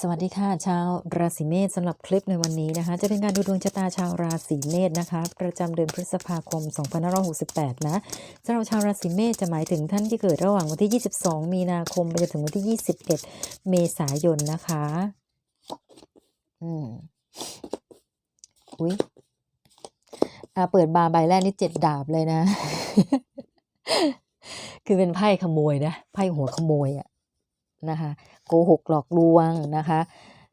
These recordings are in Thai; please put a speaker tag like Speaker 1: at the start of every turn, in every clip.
Speaker 1: สวัสดีค่ะ ชาวราศีเมษสำหรับคลิปในวันนี้นะคะ จะเป็นการดูดวงชะตาชาวราศีเมษนะคะ ประจำเดือนพฤษภาคม 2568 นะสำหรับชาวราศีเมษจะหมายถึงท่านที่เกิดระหว่างวันที่ 22 มีนาคมไปจนถึงวันที่ 21 เมษายนนะคะ อืมอุ้ยอ่าเปิดบาร์ใบแรกนี่เจ็ดดาบเลยนะ คือเป็นไพ่ขโมยนะไพ่หัวขโมยอะ นะคะโกหกหลอกลวงนะคะ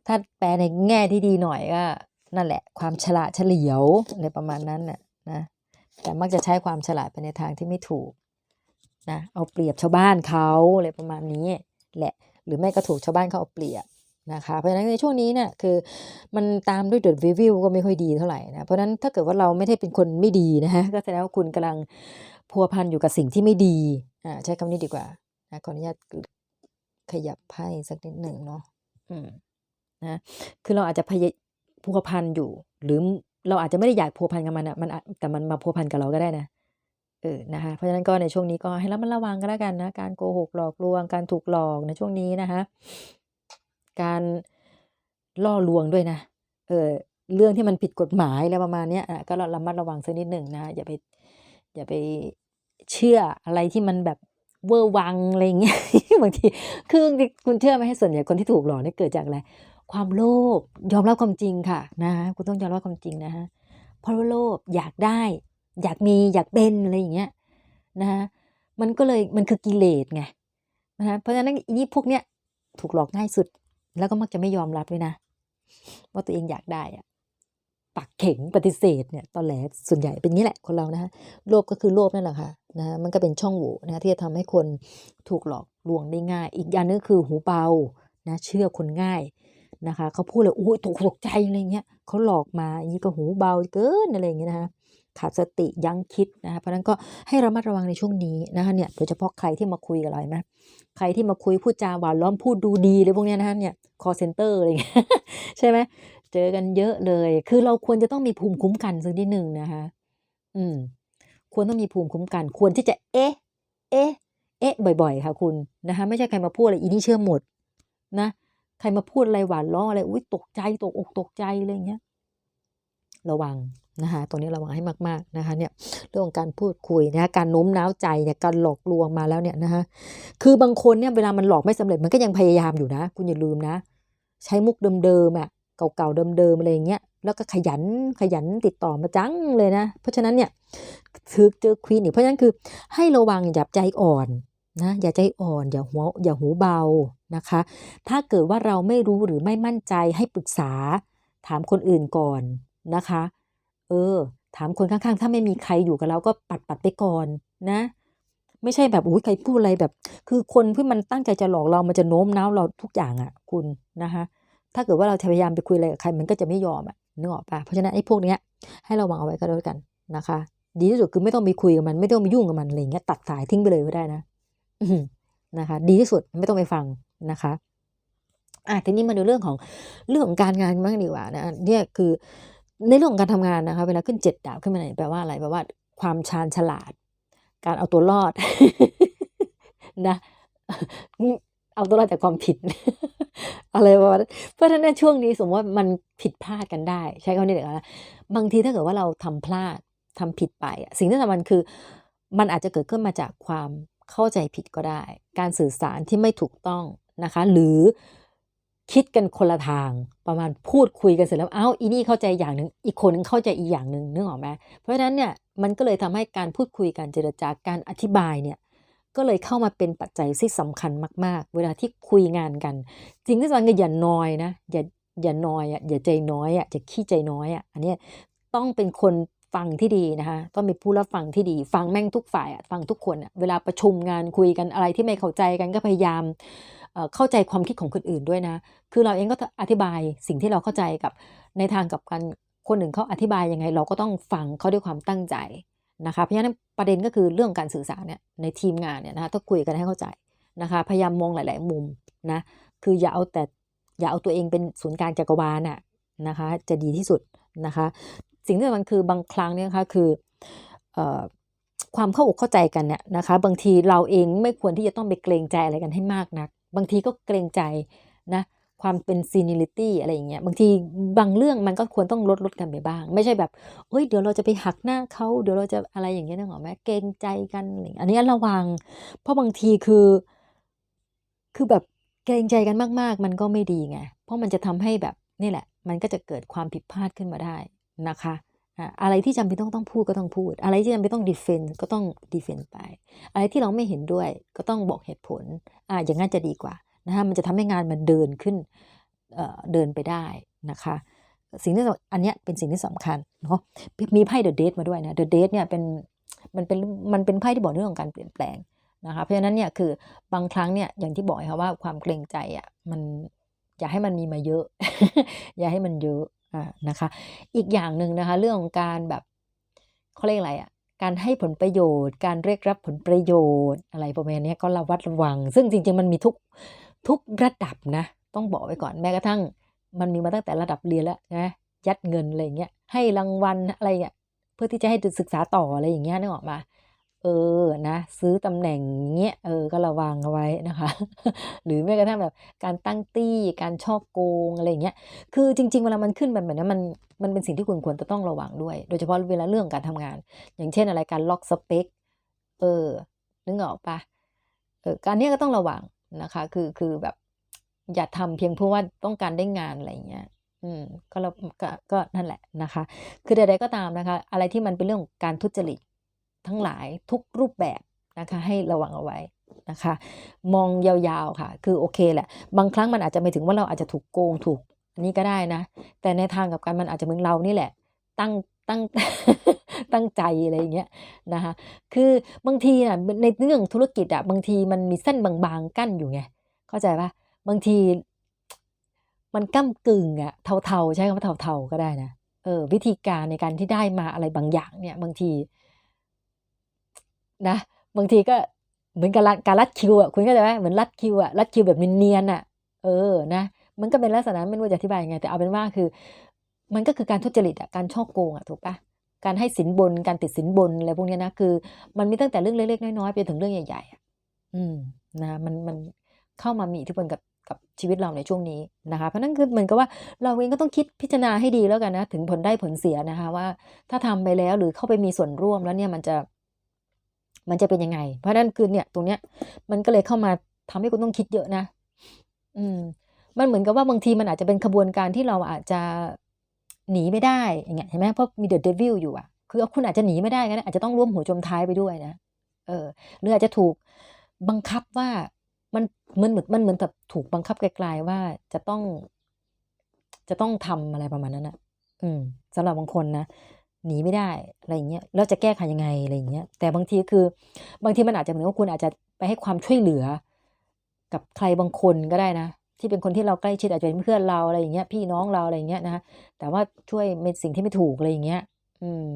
Speaker 1: ถ้าแปลในแง่ที่ดีหน่อยก็นั่นแหละความฉลาดเฉลียวอะไรประมาณนั้นน่ะนะแต่มักจะใช้ความฉลาดไปในทางที่ไม่ถูกนะเอาเปรียบชาวบ้านเขาอะไรประมาณนี้แหละหรือไม่ก็ถูกชาวบ้านเขาเอาเปรียบนะคะเพราะฉะนั้นในช่วงนี้เนี่ยคือมันตามด้วยเดอะรีวิวก็ไม่ค่อยดีเท่าไหร่นะเพราะฉะนั้นถ้าเกิดว่าเราไม่ได้เป็นคนไม่ดีนะฮะก็แสดงว่าคุณกำลังพัวพันอยู่กับสิ่งที่ไม่ดีอ่าใช้คำนี้ดีกว่านะขออนุญาต ขยับไพ่สักนิดหนึ่งเนาะอืมนะคือเราอาจจะพยพัวพันอยู่ หรือเราอาจจะไม่ได้อยากพัวพันกับมันอะมันอาจแต่มันมาพัวพันกับเราก็ได้นะเออนะคะเพราะฉะนั้นก็ในช่วงนี้ก็ให้ระมัดระวังก็แล้วกันนะการโกหกหลอกลวง การถูกหลอกในช่วงนี้นะคะการล่อลวงด้วยนะเออเรื่องที่มันผิดกฎหมายอะไรประมาณเนี้ยอะก็ระมัดระวังสักนิดหนึ่งนะอย่าไปอย่าไปเชื่ออะไรที่มันแบบ เวอร์วังอะไรเงี้ยบางทีคือคุณเชื่อไหมให้ส่วนใหญ่คนที่ถูกหลอกเนี่ยเกิดจากอะไรความโลภยอมรับความจริงค่ะนะคุณต้องยอมรับความจริงนะฮะเพราะว่าโลภอยากได้ อยากมีอยากเป็นอะไรอย่างเงี้ยนะฮะมันก็เลยมันคือกิเลสไงนะฮะเพราะฉะนั้นอีนี่พวกเนี้ยถูกหลอกง่ายสุด แล้วก็มักจะไม่ยอมรับด้วยนะว่าตัวเองอยากได้อะปักเข่งปฏิเสธเนี่ยตอนแหลส่วนใหญ่เป็นงี้แหละคนเรานะฮะโลภก็คือโลภนั่นแหละค่ะ นะมันก็เป็นช่องโหว่นะที่จะทำให้คนถูกหลอกลวงได้ง่าย อีกอย่างนึงคือหูเบานะเชื่อคนง่ายนะคะเขาพูดเลยโอ้ยตกตกใจอะไรเงี้ยเขาหลอกมาอย่างนี้ก็หูเบาเกินอะไรเงี้ยนะคะขาดสติยั้งคิดนะคะเพราะนั้นก็ให้ระมัดระวังในช่วงนี้นะคะเนี่ยโดยเฉพาะใครที่มาคุยกับเราไหมใครที่มาคุยพูดจาหวานล้อมพูดดูดีเลยพวกเนี้ยนะคะเนี่ย call center อะไรเงี้ยใช่ไหมเจอกันเยอะเลย คือเราควรจะต้องมีภูมิคุ้มกันสักนิดหนึ่งนะคะ อืม ควรต้องมีภูมิคุ้มกัน ควรที่จะเอ๊ะ เอ๊ะ เอ๊ะ บ่อยๆ ค่ะคุณนะคะไม่ใช่ใครมาพูดอะไรอีนี่เชื่อหมดนะใครมาพูดอะไรหวานล้ออะไรอุ้ยตกใจตกอกตกใจอะไรเงี้ยระวังนะคะตรงนี้ระวังให้มากๆนะคะเนี่ยเรื่องของการพูดคุยนะคะการโน้มน้าวใจเนี่ยการหลอกลวงมาแล้วเนี่ยนะคะคือบางคนเนี่ยเวลามันหลอกไม่สำเร็จมันก็ยังพยายามอยู่นะ คุณอย่าลืมนะ ใช้มุกเดิมๆอะเก่าๆเดิมๆอะไรอย่างเงี้ย แล้วก็ขยันขยันติดต่อมาจังเลยนะ เพราะฉะนั้นเนี่ยถือเจอควีนอีกเพราะฉะนั้นคือให้ระวังอย่าใจอ่อนนะอย่าใจอ่อนอย่าหัวอย่าหูเบานะคะ ถ้าเกิดว่าเราไม่รู้หรือไม่มั่นใจให้ปรึกษา ถามคนอื่นก่อนนะคะ เออ ถามคนข้างๆ ถ้าไม่มีใครอยู่กับเราก็ปัดปัดไปก่อนนะ ไม่ใช่แบบอุ้ยใครพูดอะไรแบบ คือคนที่มันตั้งใจจะหลอกเรามันจะโน้มน้าวเราทุกอย่างอะ่ะ คุณนะคะถ้าเกิดว่าเราพยายามไปคุยอะไรกับใครมันก็จะไม่ยอมอะ่ะ นึกออกปะเพราะฉะนั้นไอ้พวกเนี้ยให้ระวังเอาไว้ก็แล้วกันนะคะ ดีที่สุดคือไม่ต้องไปคุยกับมัน ไม่ต้องไปยุ่งกับมันอะไรเงี้ยตัดสายทิ้งไปเลยก็ได้นะนะคะ ดีที่สุดไม่ต้องไปฟังนะคะอะทีนี้มาดูเรื่องของเรื่องของการงานบ้างดีกว่านะเนี่ยคือในเรื่องของการทำงานนะคะ เวลาขึ้นเจ็ดดาวขึ้นมาเนี่ยแปลว่าอะไรแปลว่าความชาญฉลาด การเอาตัวรอดนะเอาตัวรอดจากความผิด อะไรประมาณเพราะฉะนั้นช่วงนี้สมมติว่ามันผิดพลาดกันได้ ใช้คำนี้เดี๋ยวนะบางทีถ้าเกิดว่าเราทำพลาดทำผิดไป สิ่งที่สำคัญคือ มันอาจจะเกิดขึ้นมาจากความเข้าใจผิดก็ได้ การสื่อสารที่ไม่ถูกต้องนะคะ หรือคิดกันคนละทางประมาณพูดคุยกันเสร็จแล้ว เอ้าอีนี่เข้าใจอย่างหนึ่งอีกคนนึงเข้าใจอีกอย่างหนึ่งนึกออกไหมเพราะฉะนั้นเนี่ยมันก็เลยทำให้การพูดคุยการเจรจาการอธิบายเนี่ย ก็เลยเข้ามาเป็นปัจจัยที่สำคัญมาก ๆ เวลาที่คุยงานกันจริงที่สำคัญคืออย่านอยนะอย่าอย่านอยอะอย่าใจน้อยอะอย่าขี้ใจน้อยอะอันนี้ต้องเป็นคนฟังที่ดีนะคะต้องเป็นผู้รับฟังที่ดี ฟังแม่งทุกฝ่ายอะฟังทุกคนอะเวลาประชุมงานคุยกันอะไรที่ไม่เข้าใจกันก็พยายามเข้าใจความคิดของคนอื่นด้วยนะ คือเราเองก็อธิบายสิ่งที่เราเข้าใจกับในทางกับการคนอื่นเขาอธิบายยังไง เราก็ต้องฟังเขาด้วยความตั้งใจ นะคะเพราะฉะนั้นประเด็นก็คือเรื่องการสื่อสารเนี่ยในทีมงานเนี่ยนะคะต้องคุยกันให้เข้าใจนะคะพยายามมองหลาย ๆ มุมนะคืออย่าเอาแต่อย่าเอาตัวเองเป็นศูนย์กลางจักรวาลน่ะนะคะจะดีที่สุดนะคะสิ่งที่มันคือบางครั้งเนี่ยนะคะคือเอ่อความเข้าอกเข้าใจกันเนี่ยนะคะบางทีเราเองไม่ควรที่จะต้องไปเกรงใจอะไรกันให้มากนัก บางทีก็เกรงใจนะ ความเป็น seniority อะไรอย่างเงี้ยบางทีบางเรื่องมันก็ควรต้องลดลดกันไปบ้าง ไม่ใช่แบบเอ้ยเดี๋ยวเราจะไปหักหน้าเขาเดี๋ยวเราจะอะไรอย่างเงี้ยนึกออกไหมเกรงใจกันอะไรอันนี้ระวัง เพราะบางทีคือ คือแบบเกรงใจกันมากๆ มันก็ไม่ดีไงเพราะมันจะทำให้แบบนี่แหละ มันก็จะเกิดความผิดพลาดขึ้นมาได้นะคะอะอะไรที่จำเป็นต้องต้องพูดก็ต้องพูด อะไรที่จำเป็นต้องดีเฟนต์ก็ต้องดีเฟนต์ไป อะไรที่เราไม่เห็นด้วยก็ต้องบอกเหตุผลอ่าอย่างนั้นจะดีกว่า นะคะมันจะทำให้งานมันเดินขึ้นเเดินไปได้นะคะสิ่งที่อันนี้เป็นสิ่งที่สำคัญเนาะมีไพ่เดอะเดทมาด้วยนะเดอะเดทเนี่ยเป็นมันเป็นมันเป็นไพ่ที่บอกเรื่องของการเปลี่ยนแปลงนะคะเพราะฉะนั้นเนี่ยคือบางครั้งเนี่ยอย่างที่บอกค่ะว่าความเกรงใจอะมันอย่าให้มันมีมาเยอะ อย่าให้มันเยอะอ่านะคะ อีกอย่างหนึ่งนะคะ เรื่องของการแบบเขาเรียกอะไรอะการให้ผลประโยชน์ การเรียกรับผลประโยชน์อะไรประมาณนี้ก็ระวัดระวัง ซึ่งจริง ๆ มันมีทุก ทุกระดับนะ ต้องบอกไว้ก่อนแม้กระทั่ง มันมีมาตั้งแต่ระดับเรียนแล้วนะยัดเงินอะไรเงี้ยให้รางวัลอะไรเงี้ยเพื่อที่จะให้ศึกษาต่ออะไรอย่างเงี้ยนึกออกมาเออนะซื้อตำแหน่งเงี้ยเออก็ระวังเอาไว้นะคะ หรือแม้กระทั่งแบบการตั้งตี้การช่อโกงอะไรเงี้ยคือจริง ๆ เวลามันขึ้นแบบนี้มันมันเป็นสิ่งที่คุณควรจะต้องระวังด้วย โดยเฉพาะเวลาเรื่องการทำงาน อย่างเช่นอะไรการล็อกสเปคเออนึกออกปะเออการเนี้ยก็ต้องระวัง นะคะ คือคือแบบ อย่าทำเพียงเพราะว่าต้องการได้งานอะไรเงี้ย อืมก็เราก็ก็นั่นแหละนะคะ คือใดๆก็ตามนะคะ อะไรที่มันเป็นเรื่องของการทุจริตทั้งหลายทุกรูปแบบนะคะ ให้ระวังเอาไว้นะคะ มองยาวๆค่ะ คือโอเคแหละ บางครั้งมันอาจจะไม่ถึงว่าเราอาจจะถูกโกงถูกอันนี้ก็ได้นะ แต่ในทางกับกันมันอาจจะเหมือนเรานี่แหละ ตั้ง ตั้งตั้งใจอะไรอย่างเงี้ยนะคะคือบางทีน่ะในเรื่องธุรกิจอะบางทีมันมีเส้นบางๆกั้นอยู่ไงเข้าใจปะบางทีมันก้ากึ่งอะเทาๆใช้คำว่าเทาๆก็ได้นะเออวิธีการในการที่ได้มาอะไรบางอย่างเนี่ยบางทีนะบางทีก็เหมือนกับการรัดคิวอะคุณเข้าใจไหมเหมือนรัดคิวอะรัดคิวแบบเนียนๆอะเออนะมันก็เป็นลักษณะไม่รู้จะอธิบายยังไง แต่เอาเป็นว่าคือ มันก็คือการทุจริตอะการช่อโกงอะถูกปะการให้สินบนการติดสินบนอะไรพวกเนี้ยนะคือ มันมีตั้งแต่เรื่องเล็กๆน้อยๆไปถึงเรื่องใหญ่ๆอะอืมนะมันมันเข้ามามีอิทธิพลกับกับชีวิตเราในช่วงนี้นะคะเพราะนั่นคือเหมือนกับว่าเราเองก็ต้องคิดพิจารณาให้ดีแล้วกันนะถึงผลได้ผลเสียนะคะว่า ถ้าทำไปแล้วหรือเข้าไปมีส่วนร่วมแล้วเนี่ยมันจะ มันจะเป็นยังไง เพราะนั่นคือเนี่ย ตรงเนี้ย มันก็เลยเข้ามาทำให้คุณต้องคิดเยอะนะ อืม มันเหมือนกับว่าบางทีมันอาจจะเป็นขบวนการที่เราอาจจะ หนีไม่ได้อย่างเงี้ยเห็นไหมเพราะมีเดอะเดวิลอยู่อะคือคุณอาจจะหนีไม่ได้ก็ได้อาจจะต้องร่วมหัวจมท้ายไปด้วยนะเออหรืออาจจะถูกบังคับว่ามันมันเหมือนมันเหมือนแบบถูกบังคับไกลๆว่าจะต้อง จะต้องทำอะไรประมาณนั้นนะอืมสำหรับบางคนนะหนีไม่ได้อะไรอย่างเงี้ยแล้วจะแก้ไขยังไงอะไรอย่างเงี้ยแต่บางทีคือบางทีมันอาจจะเหมือนว่าคุณอาจจะไปให้ความช่วยเหลือ กับใครบางคนก็ได้นะ ที่เป็นคนที่เราใกล้ชิดอาจจะเป็นเพื่อนเราอะไรอย่างเงี้ยพี่น้องเราอะไรอย่างเงี้ยนะแต่ว่าช่วยในสิ่งที่ไม่ถูกอะไรอย่างเงี้ย อืม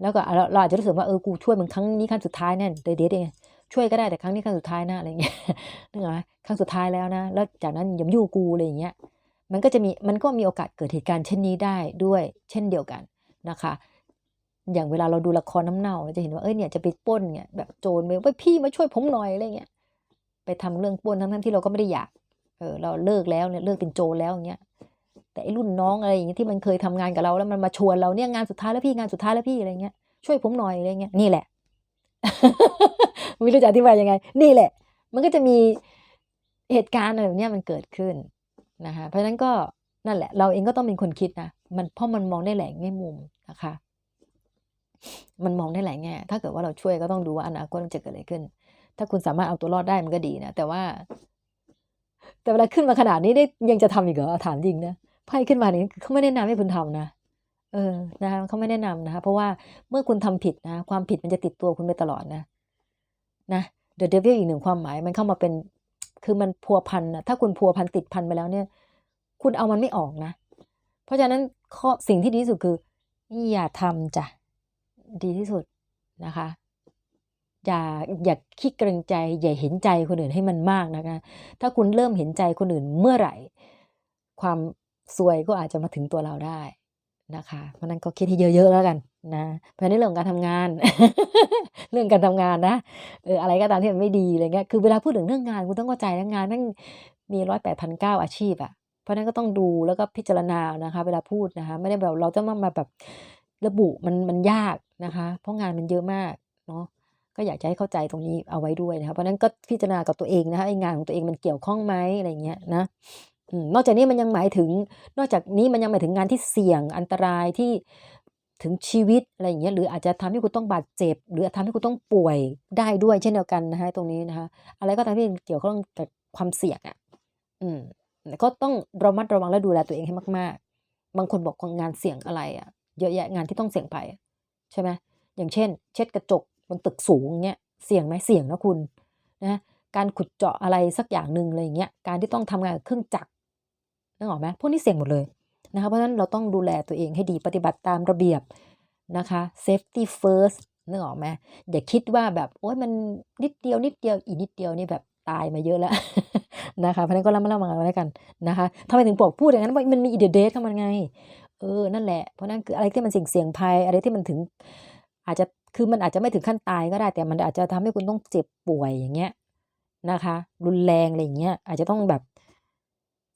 Speaker 1: แล้วก็เราอาจจะรู้สึกว่าเออกูช่วยมึงครั้งนี้ครั้งสุดท้ายแน่เด็ดเองช่วยก็ได้แต่ครั้งนี้ครั้งสุดท้ายนะอะไรเงี้ยนึกออกไหมครั้งสุดท้ายแล้วนะ แล้วจากนั้นอย่ามยุ่กูอะไรอย่างเงี้ย มันก็จะมีมันก็มีโอกาสเกิดเหตุการณ์เช่นนี้ได้ด้วยเช่นเดียวกันนะคะ อย่างเวลาเราดูละครน้ำเน่าเราจะเห็นว่าเอ้ยเนี่ยจะไปป้นเนี่ยแบบโจรไปว่าพี่มาช่วยผมหน่อยอะไรเงี้ยไปทำเรื่องป้นทั้งๆที่เราก็ไม่ได้อยาก เออเราเลิกแล้วเนี่ยเลิกเป็นโจรแล้วอย่างเงี้ยแต่ไอ้รุ่นน้องอะไรอย่างเงี้ยที่มันเคยทำงานกับเราแล้วมันมาชวนเราเนี่ยงานสุดท้ายแล้วพี่งานสุดท้ายแล้วพี่อะไรเงี้ยช่วยผมหน่อยอะไรเงี้ยนี่แหละไม่รู้จะอธิบายยังไง นี่แหละ มันก็จะมีเหตุการณ์อะไรแบบนี้มันเกิดขึ้นนะคะเพราะฉะนั้นก็นั่นแหละ เราเองก็ต้องเป็นคนคิดนะมันเพราะมันมองได้หลายแง่มุมนะคะ มันมองได้หลายแง่ถ้าเกิดว่าเราช่วยก็ต้องดูว่าอนาคตมันจะเกิดอะไรขึ้น ถ้าคุณสามารถเอาตัวรอดได้มันก็ดีนะแต่ว่า แต่เวลาขึ้นมาขนาดนี้ได้ยังจะทำอีกเหรอถามจริงนะไพ่ขึ้นมานี้เขาไม่แนะนำให้คุณทำนะเออนะคะเขาไม่แนะนำนะคะ เพราะว่าเมื่อคุณทำผิดนะ ความผิดมันจะติดตัวคุณไปตลอดนะนะ The Devil อีกหนึ่งความหมายมันเข้ามาเป็น คือมันพัวพันนะถ้าคุณพัวพันติดพันไปแล้วเนี่ย คุณเอามันไม่ออกนะ เพราะฉะนั้นข้อสิ่งที่ดีที่สุดคืออย่าทำจ้ะดีที่สุดนะคะ อย่าอย่าคิดเกรงใจ อย่าเห็นใจคนอื่นให้มันมากนะคะ ถ้าคุณเริ่มเห็นใจคนอื่นเมื่อไหร่ ความซวยก็อาจจะมาถึงตัวเราได้นะคะ เพราะนั้นก็คิดให้เยอะๆแล้วกันนะเพราะในเรื่องการทำงาน เรื่องการทำงานนะเอออะไรก็ตามที่มันไม่ดีอะไรเงี้ยคือเวลาพูดถึงเรื่องงานคุณต้องเข้าใจนะงานมันมีร้อยแปดพันเก้าอาชีพอะเพราะนั้นก็ต้องดูแล้วก็พิจารณานะคะ เวลาพูดนะคะ ไม่ได้แบบเราจะมามาแบบระบุมันมันยากนะคะ เพราะงานมันเยอะมากเนาะ ก็อยากจะให้เข้าใจตรงนี้เอาไว้ด้วยนะคะเพราะนั้นก็พิจารณากับตัวเองนะคะไองานของตัวเองมันเกี่ยวข้องไหมอะไรเงี้ยนะนอกจากนี้มันยังหมายถึง นอกจากนี้มันยังหมายถึงงานที่เสี่ยงอันตรายที่ถึงชีวิตอะไรอย่างเงี้ยหรืออาจจะทำให้คุณต้องบาดเจ็บ หรือทำให้คุณต้องป่วยได้ด้วยเช่นเดียวกันนะคะตรงนี้นะคะอะไรก็ตามที่เกี่ยวข้องกับความเสี่ยงอะอืมก็ต้องระมัดระวังและดูแลตัวเองให้มาก ๆ บางคนบอกงานเสี่ยงอะไรอะ เยอะแยะงานที่ต้องเสี่ยงภัยใช่ไหมอย่างเช่น เช็ดกระจก บนตึกสูงเงี้ยเสี่ยงไหมเสี่ยงนะคุณนะการขุดเจาะอะไรสักอย่างหนึ่งอะไรเงี้ยการที่ต้องทำงานกับเครื่องจักรนึกออกไหมพวกนี้เสี่ยงหมดเลยนะคะเพราะฉะนั้นเราต้องดูแลตัวเองให้ดีปฏิบัติตามระเบียบนะคะ safety first นึกออกไหมอย่าคิดว่าแบบโอ๊ยมันนิดเดียวนิดเดียวอีกนิดเดียวนี่แบบตายมาเยอะแล้วนะคะเพราะนั้นก็ระมัดระวังอาไว้แล้วกันนะคะทำไมถึงบอกพูดอย่างนั้นว่ามันมีอีเดเดทเข้ามาไง เออนั่นแหละเพราะนั่นคืออะไรที่มันเสี่ยงเสี่ยงภัยอะไรที่มันถึงอาจจะ คือมันอาจจะไม่ถึงขั้นตายก็ได้ แต่มันอาจจะทำให้คุณต้องเจ็บป่วยอย่างเงี้ยนะคะ รุนแรงอะไรอย่างเงี้ยอาจจะต้องแบบ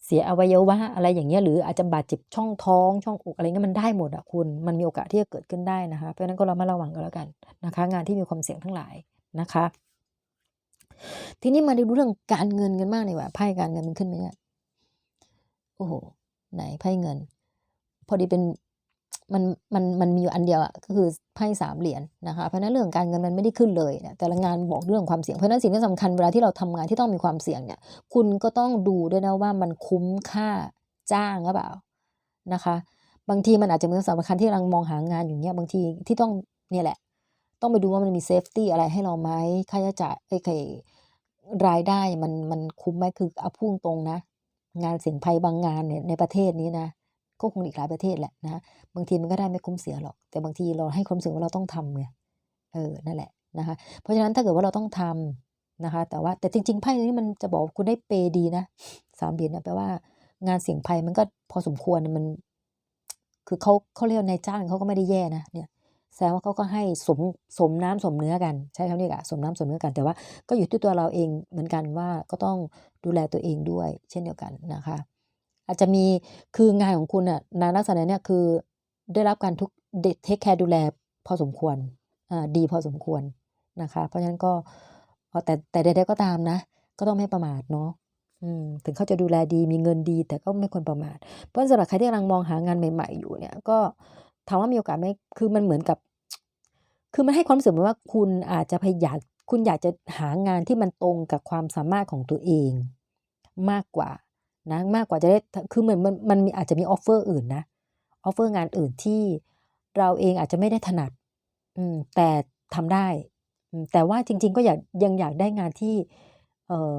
Speaker 1: เสียอวัยวะอะไรอย่างเงี้ยหรืออาจจะบาดเจ็บช่องท้องช่องอกอะไรเงี้ยมันได้หมดอะคุณมันมีโอกาสที่จะเกิดขึ้นได้นะคะ เพราะฉะนั้นก็เรามาระวังกันแล้วกันนะคะ งานที่มีความเสี่ยงทั้งหลายนะคะ ทีนี้มาดูเรื่องการเงินกันมากเลยว่าไพ่การเงินมันขึ้นไหมเนี่ยโอ้โหไหนไพ่เงิน พอดีเป็น มันมันมันมีอยู่อันเดียวอะก็คือไพ่สามเหรียญนะคะเพราะนั้นเรื่องการเงินมันไม่ได้ขึ้นเลยเนี่ยแต่ละงานบอกเรื่องความเสี่ยงเพราะนั้นสิ่งที่สำคัญเวลาที่เราทำงานที่ต้องมีความเสี่ยงเนี่ย คุณก็ต้องดูด้วยนะว่ามันคุ้มค่าจ้างหรือเปล่านะคะ บางทีมันอาจจะเป็นสำคัญที่กำลังมองหางานอยู่เนี่ยบางทีที่ต้องเนี่ยแหละ ต้องไปดูว่ามันมีเซฟตี้อะไรให้เราไหมค่าใช้จ่ายไอ้ไรายได้มันมันคุ้มไหมคือเอาพุ่งตรงนะ งานเสี่ยงภัยบางงานเนี่ยในประเทศนี้นะ ก็คงอีกหลายประเทศแหละนะบางทีมันก็ได้ไม่คุ้มเสียหรอก แต่บางทีเราให้ความรู้สึกว่าเราต้องทำไงเออนั่นแหละนะคะเพราะฉะนั้นถ้าเกิดว่าเราต้องทำนะคะ แต่ว่าแต่จริงๆไพ่นี้มันจะบอกคุณได้เปดีนะสามเหรียญนะแปลว่างานเสี่ยงภัยมันก็พอสมควรมัน คือเขาเขาเรียกนายจ้างเขาก็ไม่ได้แย่นะเนี่ยแสดงว่าเขาก็ให้สมสมน้ำสมเนื้อกัน ใช้คำนี้อะสมน้ำสมเนื้อกัน แต่ว่าก็อยู่ที่ตัวเราเองเหมือนกันว่าก็ต้องดูแลตัวเองด้วย เช่นเดียวกันนะคะ อาจจะมีคืองานของคุณอะในลักษณะเนี้ยคือได้รับการทุกเด็ดเทคแคร์ดูแลพอสมควรอ่าดีพอสมควรนะคะ เพราะฉะนั้นก็แต่แต่ใดๆก็ตามนะ ก็ต้องไม่ประมาทเนาะอืมถึงเขาจะดูแลดีมีเงินดี แต่ก็ไม่ควรประมาท เพราะสำหรับใครที่กำลังมองหางานใหม่ ๆ อยู่เนี่ย ก็ถามว่ามีโอกาสไหมคือมันเหมือนกับ คือมันให้ความรู้สึกว่าคุณอาจจะพยายามคุณอยากจะหางานที่มันตรงกับความสามารถของตัวเอง มากกว่า นะมากกว่าจะได้คือเหมือนมันมันมีอาจจะมีออฟเฟอร์อื่นนะออฟเฟอร์งานอื่นที่เราเองอาจจะไม่ได้ถนัด อืมแต่ทำได้อืมแต่ว่าจริง ๆ ก็อยากยังอยากได้งานที่ เออ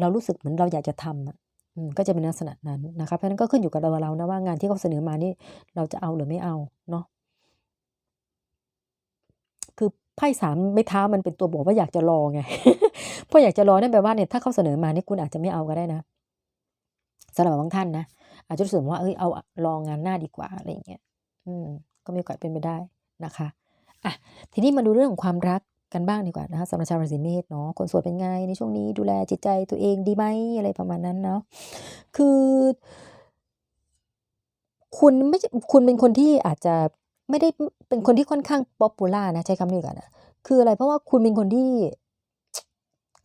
Speaker 1: เรารู้สึกเหมือนเราอยากจะทำอะอืมก็จะเป็นลักษณะนั้นนะคะเพราะนั้นก็ขึ้นอยู่กับเราเรานะว่างานที่เขาเสนอมานี่เราจะเอาหรือไม่เอาเนาะคือไพ่สามไม้เท้ามันเป็นตัวบอกว่าอยากจะรอไงเพราะอยากจะรอนั่นแปลว่าเนี่ยถ้าเขาเสนอมานี่คุณอาจจะไม่เอาก็ได้นะ สำหรับบางท่านนะอาจจะรู้สึกว่าเอ้ยเอารองงานหน้าดีกว่าอะไรอย่างเงี้ยอืมก็มีโอกาสเป็นไปได้นะคะอะทีนี้มาดูเรื่องของความรักกันบ้างดีกว่านะคะสำหรับชาวราศีเมษเนาะคนโสดเป็นไงในช่วงนี้ดูแลจิตใจตัวเองดีไหมอะไรประมาณนั้นเนาะคือ คุณไม่คุณเป็นคนที่อาจจะไม่ได้เป็นคนที่ค่อนข้างป๊อปปูล่านะใช้คำนี้กันนะคืออะไรเพราะว่าคุณเป็นคนที่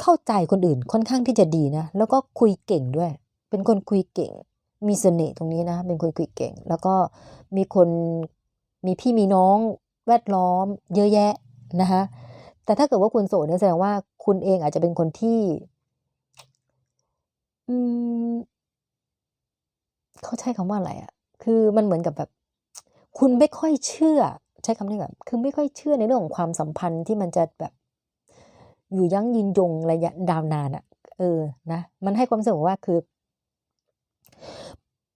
Speaker 1: เข้าใจคนอื่นค่อนข้างที่จะดีนะ แล้วก็คุยเก่งด้วย เป็นคนคุยเก่ง มีเสน่ห์ตรงนี้นะ เป็นคนคุยเก่ง แล้วก็มีคนมีพี่มีน้องแวดล้อมเยอะแยะนะคะแต่ถ้าเกิดว่าคุณโสดเนี่ยแสดงว่าคุณเองอาจจะเป็นคนที่ อืมเขาใช้คำว่าอะไรอะคือมันเหมือนกับแบบ คุณไม่ค่อยเชื่อ ใช้คำนี้แบบคือไม่ค่อยเชื่อในเรื่องของความสัมพันธ์ที่มันจะแบบ อยู่ยั้งยืนยงระยะดาวนานอะเออ นะ มันให้ความรู้สึกว่าคือ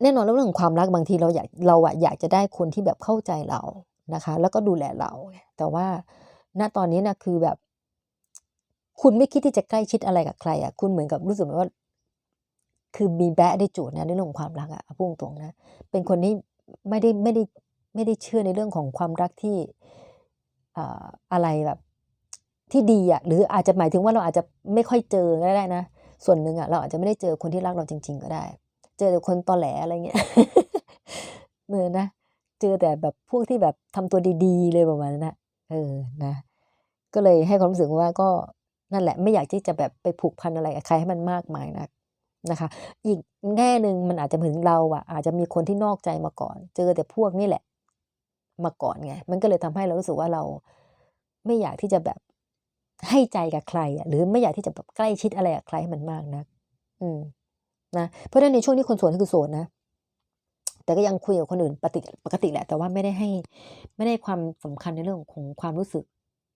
Speaker 1: แน่นอนแล้วเรื่องความรักบางทีเราอยากเราอะอยากจะได้คนที่แบบเข้าใจเรานะคะ แล้วก็ดูแลเรา แต่ว่าณตอนนี้นะคือแบบ คุณไม่คิดที่จะใกล้ชิดอะไรกับใครอะคุณเหมือนกับรู้สึกว่า คือมีแบะได้จูดนะในเรื่องของความรักอะพุ่งตรงนะ เป็นคนที่ไม่ได้ไม่ได้ไม่ได้เชื่อในเรื่องของความรักที่อ่าอะไรแบบที่ดีอะหรืออาจจะหมายถึงว่าเราอาจจะไม่ค่อยเจอก็ได้นะ ส่วนหนึ่งอะเราอาจจะไม่ได้เจอคนที่รักเราจริง ๆ ก็ได้ เจอแต่คนตอแหลอะไรเงี้ยเออนะ เจอแต่แบบพวกที่แบบทำตัวดีๆ เลยประมาณนั้นนะเออนะ ก็เลยให้ความรู้สึกว่าก็นั่นแหละไม่อยากที่จะแบบไปผูกพันอะไรกับใครให้มันมากมายนักนะคะ อีกแง่หนึ่งมันอาจจะถึงเราอะอาจจะมีคนที่นอกใจมาก่อน เจอแต่พวกนี่แหละ มาก่อนไงมันก็เลยทำให้เรารู้สึกว่าเราไม่อยากที่จะแบบให้ใจกับใครอะหรือไม่อยากที่จะแบบใกล้ชิดอะไรกับใครให้มันมากนัก อืม นะเพราะฉะนั้นในช่วงที่คนโสดก็คือโสดนะ แต่ก็ยังคุยกับคนอื่นปกติปกติแหละ แต่ว่าไม่ได้ให้ไม่ได้ความสำคัญในเรื่องของความรู้สึก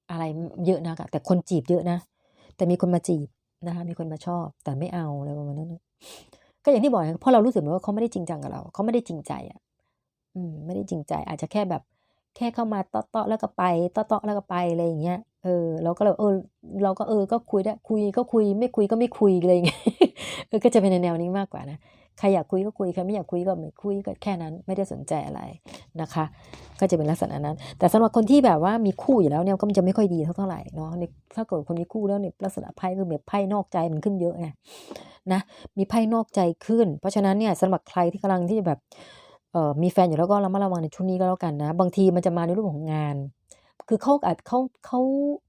Speaker 1: อะไรเยอะนะแต่คนจีบเยอะนะ แต่มีคนมาจีบนะคะมีคนมาชอบ แต่ไม่เอาอะไรประมาณนั้นก็อย่างที่บอกเพราะเรารู้สึกเหมือนว่าเขาไม่ได้จริงจังกับเราเขาไม่ได้จริงใจอะอืม ไม่ได้จริงใจ อาจจะแค่แบบ แค่เข้ามาเตาะๆแล้วก็ไปเตาะๆแล้วก็ไปอะไรอย่างเงี้ย เออเราก็เลยเออเราก็เออก็คุยได้คุยก็คุยไม่คุยก็ไม่คุยอะไรอย่างเงี้ยเออก็จะเป็นในแนวนี้มากกว่านะใครอยากคุยก็คุยใครไม่อยากคุยก็ไม่คุยก็แค่นั้นไม่ได้สนใจอะไรนะคะ ก็จะเป็นลักษณะนั้น แต่สำหรับคนที่แบบว่ามีคู่อยู่แล้วเนี่ยก็มันจะไม่ค่อยดีเท่าไหร่เนาะถ้าเกิดคนมีคู่แล้วเนี่ยลักษณะไพ่ก็แบบไพ่นอกใจมันขึ้นเยอะไงนะมีไพ่นอกใจขึ้น เพราะฉะนั้นเนี่ยสำหรับใครที่กำลังที่จะแบบเอ่อมีแฟนอยู่แล้วก็ระมัดระวังในช่วงนี้ก็แล้วกันนะ บางทีมันจะมาในรูปของงาน คือเขาอาจเขาเขา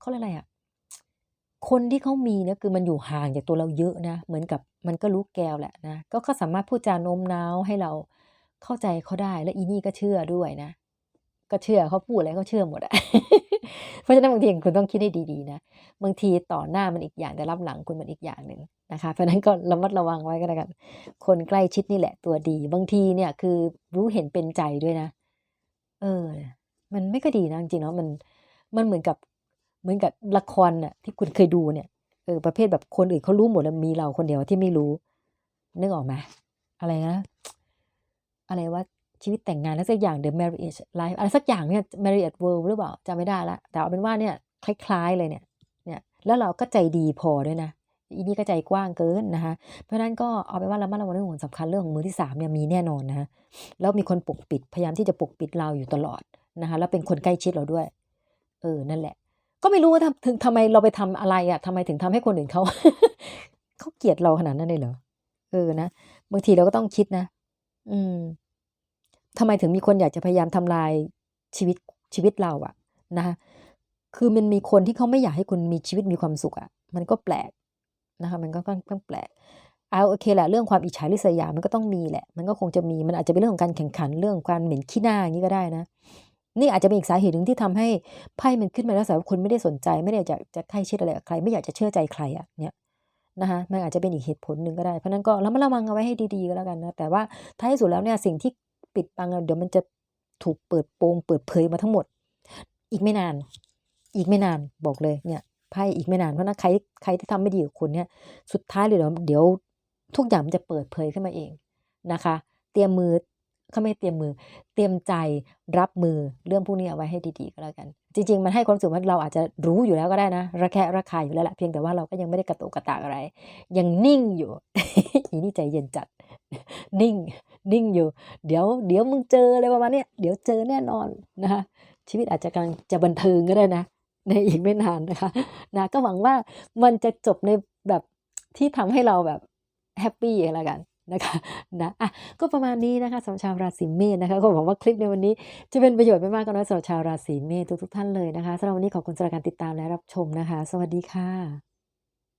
Speaker 1: เขาเรียกอะไรอะคนที่เขามีเนี่ยคือมันอยู่ห่างจากตัวเราเยอะนะ เหมือนกับมันก็รู้แก้วแหละนะ ก็เขาสามารถพูดจาโน้มน้าวให้เราเข้าใจเขาได้ และอีนี่ก็เชื่อด้วยนะ ก็เชื่อเขาพูดอะไรก็เชื่อหมดอะเพราะฉะนั้นบางทีคุณต้องคิดให้ดีๆนะ บางทีต่อหน้ามันอีกอย่างแต่รับหลังคุณมันอีกอย่างหนึ่งนะคะ เพราะฉะนั้นก็ระมัดระวังไว้ก็แล้วกัน คนใกล้ชิดนี่แหละตัวดี บางทีเนี่ยคือรู้เห็นเป็นใจด้วยนะ เออ มันไม่ก็ดีนะจริงเนาะมันมันเหมือนกับเหมือนกับละครน่ะที่คุณเคยดูเนี่ยเออประเภทแบบคนอื่นเขารู้หมดแล้วมีเราคนเดียวที่ไม่รู้ นึกออกไหมอะไรนะ อะไรว่าชีวิตแต่งงานแล้วสักอย่าง The Marriage Life อะไรสักอย่างเนี่ย Marriage World หรือเปล่าจำไม่ได้ละแต่เอาเป็นว่าเนี่ยคล้าย ๆ เลยเนี่ยเนี่ย แล้วเราก็ใจดีพอด้วยนะอีนี่ก็ใจกว้างเกินนะคะเพราะฉะนั้นก็เอาไปนว่าระมัดระวังเรื่องของสำคัญเรื่องของมือที่สามเนี่ยมีแน่นอนนะแล้วมีคนปกปิดพยายามที่จะปกปิดเราอยู่ตลอด นะคะแล้วเป็นคนใกล้ชิดเราด้วย เออนั่นแหละ ก็ไม่รู้ว่าทำถึงทำไมเราไปทำอะไรอะทำไมถึงทำให้คนอื่นเขาเขาเกลียดเราขนาดนั้นเลยเหรอเออนะบางทีเราก็ต้องคิดนะ อืมทำไมถึงมีคนอยากจะพยายามทำลายชีวิตชีวิตเราอะนะคะคือมันมีคนที่เขาไม่อยากให้คุณมีชีวิตมีความสุขอะมันก็แปลกนะคะ มันก็ค่อนข้างแปลกเอาโอเคแหละเรื่องความอิจฉาริษยามันก็ต้องมีแหละ มันก็คงจะมีมันอาจจะเป็นเรื่องของการแข่งขันเรื่องการเหม็นขี้หน้าอย่างนี้ก็ได้นะ นี่อาจจะเป็นอีกสาเหตุหนึ่งที่ทำให้ไพ่มันขึ้นมาแล้วสำหรับคนไม่ได้สนใจ ไม่ได้อยากจะใกล้ชิดออะไรใคร ไม่อยากจะเชื่อใจใครอะเนี่ยนะคะมันอาจจะเป็นอีกเหตุผลหนึ่งก็ได้ เพราะนั้นก็ระมัดระวังเอาไว้ให้ดีๆก็แล้วกันนะ แต่ว่าท้ายสุดแล้วเนี่ยสิ่งที่ปิดบังเดี๋ยวมันจะถูกเปิดโปงเปิดเผยมาทั้งหมด อีกไม่นาน อีกไม่นานบอกเลยเนี่ยไพ่อีกไม่นานเพราะนั้นใครใครที่ทำไม่ดีกับคุณเนี่ยสุดท้ายเลยเดี๋ยวเดี๋ยวทุกอย่างมันจะเปิดเผยขึ้นมาเองนะคะ เตรียมมือ เขาไม่เตรียมมือ เตรียมใจรับมือเรื่องพวกนี้เอาไว้ให้ดีๆก็แล้วกัน จริง ๆ มันให้ความรู้สึกว่าเราอาจจะรู้อยู่แล้วก็ได้นะระแคะระคายอยู่แล้วแหละเพียงแต่ว่าเราก็ยังไม่ได้กระตุกกระตากอะไร ยังนิ่งอยู่อีนี่ใจเย็นจัด นิ่ง นิ่งอยู่ เดี๋ยวเดี๋ยวมึงเจออะไรประมาณนี้เดี๋ยวเจอแน่นอนนะคะชีวิตอาจจะกำลังจะบันเทิงก็ได้นะในอีกไม่นานนะคะนะก็หวังว่ามันจะจบในแบบที่ทำให้เราแบบแฮปปี้อะไรกัน นะคะนะอะก็ประมาณนี้นะคะสำหรับชาวราศีเมษนะคะ ก็หวังว่าคลิปในวันนี้จะเป็นประโยชน์ไม่มากก็น้อยสำหรับชาวราศีเมษทุกๆท่านเลยนะคะสำหรับวันนี้ขอบคุณสำหรับการติดตามและรับชมนะคะ สวัสดีค่ะ